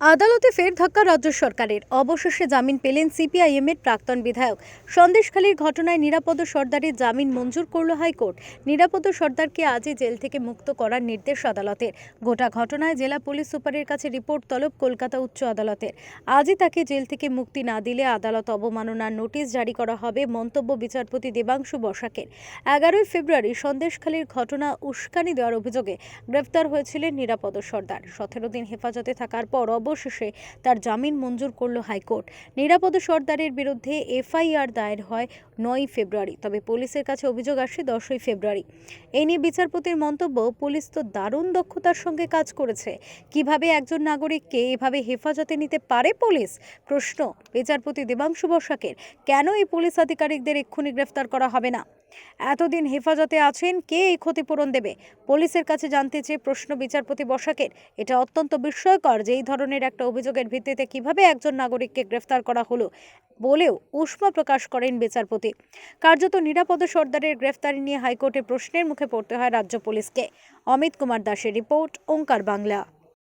আদালতে ফের ধাক্কা রাজ্য সরকারের। অবশেষে জামিন পেলেন সিপিআইএম এর প্রাক্তন বিধায়ক। সন্দেশখালীর ঘটনায় নিরাপদ সর্দারের জামিন মঞ্জুর করল হাইকোর্ট। নিরাপদ সর্দারকে আজই জেল থেকে মুক্ত করার নির্দেশ আদালতের। গোটা ঘটনায় জেলা পুলিশ সুপারের কাছে রিপোর্ট তলব কলকাতা উচ্চ আদালতের। আজই তাকে জেল থেকে মুক্তি না দিলে আদালত অবমাননার নোটিশ জারি করা হবে মন্তব্য বিচারপতি দেবাংশু বসাকের। এগারোই ফেব্রুয়ারি সন্দেশখালীর ঘটনা উস্কানি দেওয়ার অভিযোগে গ্রেফতার হয়েছিলেন নিরাপদ সর্দার। সতেরো দিন হেফাজতে থাকার পর অবশেষে তার জামিন মঞ্জুর করল হাইকোর্ট। নিরাপদ সর্দারের বিরুদ্ধে এফআইআর দায়ের হয় নয় ফেব্রুয়ারি, তবে পুলিশের কাছে অভিযোগ আসে দশই ফেব্রুয়ারি। এই নিয়ে বিচারপতির মন্তব্য, পুলিশ তো দারুণ দক্ষতার সঙ্গে কাজ করেছে। কীভাবে একজন নাগরিককে এভাবে হেফাজতে নিতে পারে পুলিশ? প্রশ্ন বিচারপতি দেবাংশু বসাকের। কেন এই পুলিশ আধিকারিকদের এক্ষুনি গ্রেফতার করা হবে না? এতদিন হেফাজতে আছেন কে এই ক্ষতিপূরণ দেবে? পুলিশের কাছে জানতে চেয়ে প্রশ্ন বিচারপতি বসাকের। এটা অত্যন্ত বিস্ময়কর যে এই ধরনের একটা অভিযোগের ভিত্তিতে কীভাবে একজন নাগরিককে গ্রেফতার করা হলো বলেও উষ্মা প্রকাশ করেন বিচারপতি। কার্যত নিরাপদ সর্দারের গ্রেফতারি নিয়ে হাইকোর্টে প্রশ্নের মুখে পড়তে হয় রাজ্য পুলিশকে। অমিত কুমার দাসের রিপোর্ট, ওঙ্কার বাংলা।